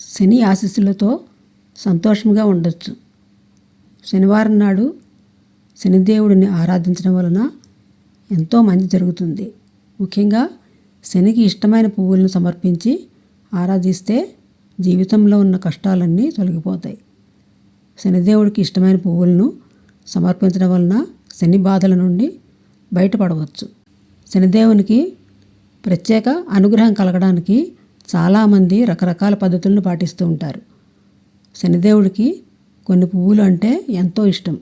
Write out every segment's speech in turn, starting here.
శని ఆశీస్సులతో సంతోషంగా ఉండొచ్చు. శనివారం నాడు శనిదేవుడిని ఆరాధించడం వలన ఎంతో మంచి జరుగుతుంది. ముఖ్యంగా శనికి ఇష్టమైన పువ్వులను సమర్పించి ఆరాధిస్తే జీవితంలో ఉన్న కష్టాలన్నీ తొలగిపోతాయి. శనిదేవుడికి ఇష్టమైన పువ్వులను సమర్పించడం వలన శని బాధల నుండి బయటపడవచ్చు. శనిదేవునికి ప్రత్యేక అనుగ్రహం కలగడానికి చాలామంది రకరకాల పద్ధతులను పాటిస్తూ ఉంటారు. శనిదేవుడికి కొన్ని పువ్వులు అంటే ఎంతో ఇష్టం.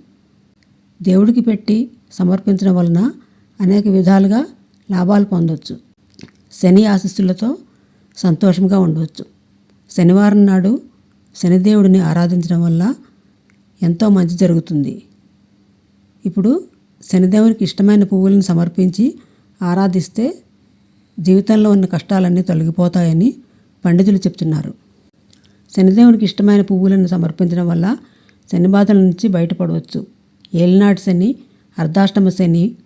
దేవుడికి పెట్టి సమర్పించడం వలన అనేక విధాలుగా లాభాలు పొందవచ్చు శని ఆశస్సులతో సంతోషంగా ఉండవచ్చు శనివారం నాడు శనిదేవుడిని ఆరాధించడం వల్ల ఎంతో మంచి జరుగుతుంది. ఇప్పుడు శనిదేవునికి ఇష్టమైన పువ్వులను సమర్పించి ఆరాధిస్తే జీవితంలో ఉన్న కష్టాలన్నీ తొలగిపోతాయని పండితులు చెప్తున్నారు. శనిదేవునికి ఇష్టమైన పువ్వులను సమర్పించడం వల్ల శని బాధల నుంచి బయటపడవచ్చు. ఏలినాటి శని అర్ధాష్టమ శని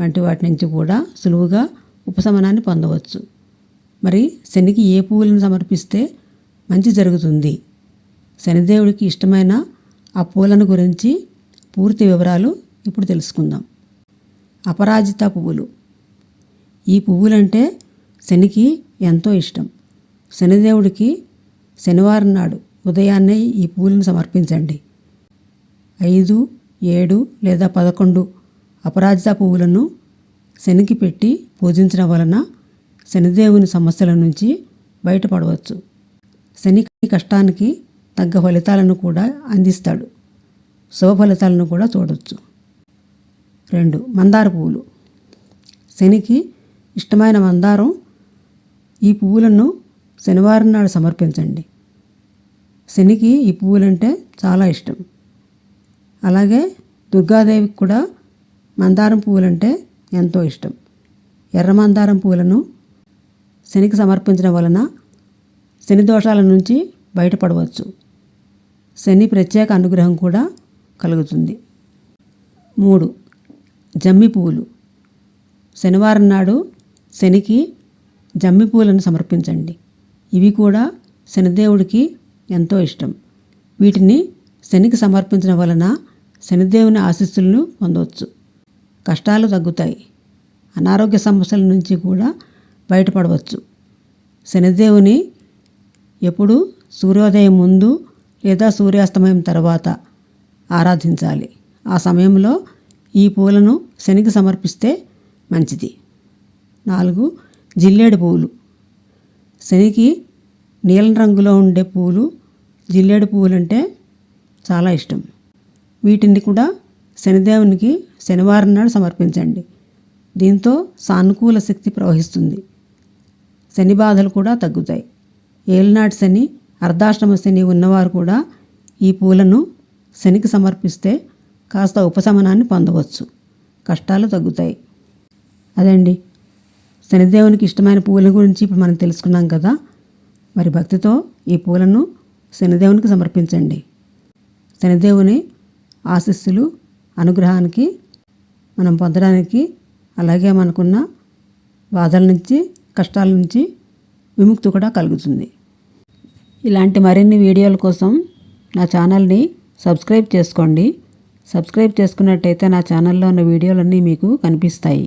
వంటి వాటి నుంచి కూడా సులువుగా ఉపశమనాన్ని పొందవచ్చు. మరి శనికి ఏ పువ్వులను సమర్పిస్తే మంచి జరుగుతుంది? శనిదేవుడికి ఇష్టమైన ఆ పూలను గురించి పూర్తి వివరాలు ఇప్పుడు తెలుసుకుందాం. అపరాజిత పువ్వులు. ఈ పువ్వులంటే శనికి ఎంతో ఇష్టం. శనిదేవుడికి శనివారం నాడు ఉదయాన్నే ఈ పువ్వులను సమర్పించండి. ఐదు ఏడు లేదా పదకొండు అపరాజిత పువ్వులను శనికి పెట్టి పూజించడం వలన శనిదేవుని సమస్యల నుంచి బయటపడవచ్చు. శని కష్టానికి తగ్గ ఫలితాలను కూడా అందిస్తాడు. శుభ ఫలితాలను కూడా చూడవచ్చు రెండు మందార పువ్వులు. శనికి ఇష్టమైన మందారం ఈ పువ్వులను శనివారం నాడు సమర్పించండి. శనికి ఈ పువ్వులంటే చాలా ఇష్టం. అలాగే దుర్గాదేవికి కూడా మందారం పువ్వులంటే ఎంతో ఇష్టం. ఎర్ర మందారం పువ్వులను శనికి సమర్పించడం వలన శని దోషాల నుంచి బయటపడవచ్చు. శని ప్రత్యేక అనుగ్రహం కూడా కలుగుతుంది. మూడు జమ్మి పువ్వులు. శనివారం నాడు శనికి జమ్మి పూలను సమర్పించండి. ఇవి కూడా శనిదేవుడికి ఎంతో ఇష్టం. వీటిని శనికి సమర్పించడం వలన శనిదేవుని ఆశీస్సులను పొందవచ్చు కష్టాలు తగ్గుతాయి. అనారోగ్య సమస్యల నుంచి కూడా బయటపడవచ్చు. శనిదేవుని ఎప్పుడు సూర్యోదయం ముందు లేదా సూర్యాస్తమయం తర్వాత ఆరాధించాలి. ఆ సమయంలో ఈ పూలను శనికి సమర్పిస్తే మంచిది. నాలుగు జిల్లేడు పువ్వులు. శనికి నీలం రంగులో ఉండే పువ్వులు జిల్లేడు పువ్వులు అంటే చాలా ఇష్టం. వీటిని కూడా శనిదేవునికి శనివారం నాడు సమర్పించండి. దీంతో సానుకూల శక్తి ప్రవహిస్తుంది. శని బాధలు కూడా తగ్గుతాయి. ఏలినాటి శని అర్ధాష్టమ శని ఉన్నవారు కూడా ఈ పూలను శనికి సమర్పిస్తే కాస్త ఉపశమనాన్ని పొందవచ్చు. కష్టాలు తగ్గుతాయి. అదండి. శనిదేవునికి ఇష్టమైన పూల గురించి ఇప్పుడు మనం తెలుసుకున్నాం కదా. మరి భక్తితో ఈ పూలను శనిదేవునికి సమర్పించండి. శనిదేవుని ఆశస్సులు అనుగ్రహానికి మనం పొందడానికి అలాగే మనకున్న బాధల నుంచి కష్టాల నుంచి విముక్తి కూడా కలుగుతుంది. ఇలాంటి మరిన్ని వీడియోల కోసం నా ఛానల్ని సబ్స్క్రైబ్ చేసుకోండి. సబ్స్క్రైబ్ చేసుకున్నట్టయితే నా ఛానల్లో ఉన్న వీడియోలన్నీ మీకు కనిపిస్తాయి.